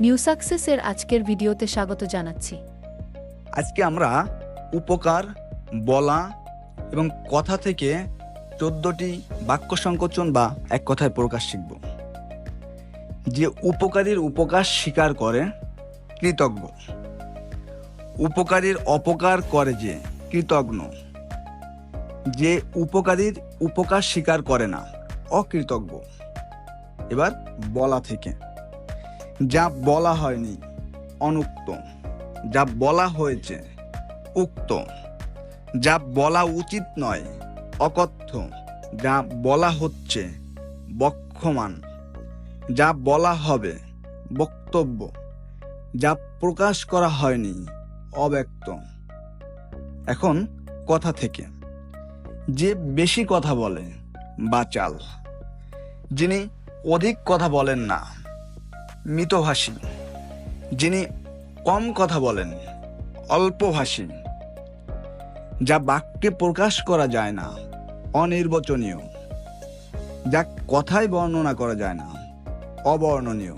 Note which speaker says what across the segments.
Speaker 1: New সাকসেসের আজকের ভিডিওতে স্বাগত জানাচ্ছি।
Speaker 2: আজকে আমরা উপকার, বলা এবং কথা থেকে চোদ্দটি বাক্য সংকোচন বা এক কথায় প্রকাশ শিখব। যে উপকারীর উপকার স্বীকার করে, কৃতজ্ঞ। উপকারীর অপকার করে যে, কৃতজ্ঞ। যে উপকারীর উপকার স্বীকার করে না, অকৃতজ্ঞ। এবার বলা থেকে। যা বলা হয়নি, অনুক্ত। যা বলা হয়েছে, উক্ত। যা বলা উচিত নয়, অকথ্য। যা বলা হচ্ছে, বক্ষমান। যা বলা হবে, বক্তব্য। যা প্রকাশ করা হয়নি, অব্যক্ত। এখন কথা থেকে। যে বেশি কথা বলে বা চাল যিনি অধিক কথা বলেন না মিতভাষী যিনি কম কথা বলেন অল্পভাষী যা বাক্যে প্রকাশ করা যায় না, অনির্বচনীয়, যা কথায় বর্ণনা করা যায় না, অবর্ণনীয়।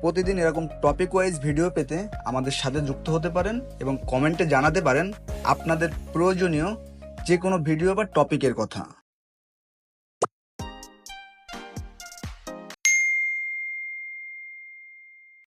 Speaker 2: প্রতিদিন এরকম টপিক ওয়াইজ ভিডিও পেতে আমাদের সাথে যুক্ত হতে পারেন এবং কমেন্টে জানাতে পারেন আপনাদের প্রয়োজনীয় যে কোনো ভিডিও বা টপিকের কথা।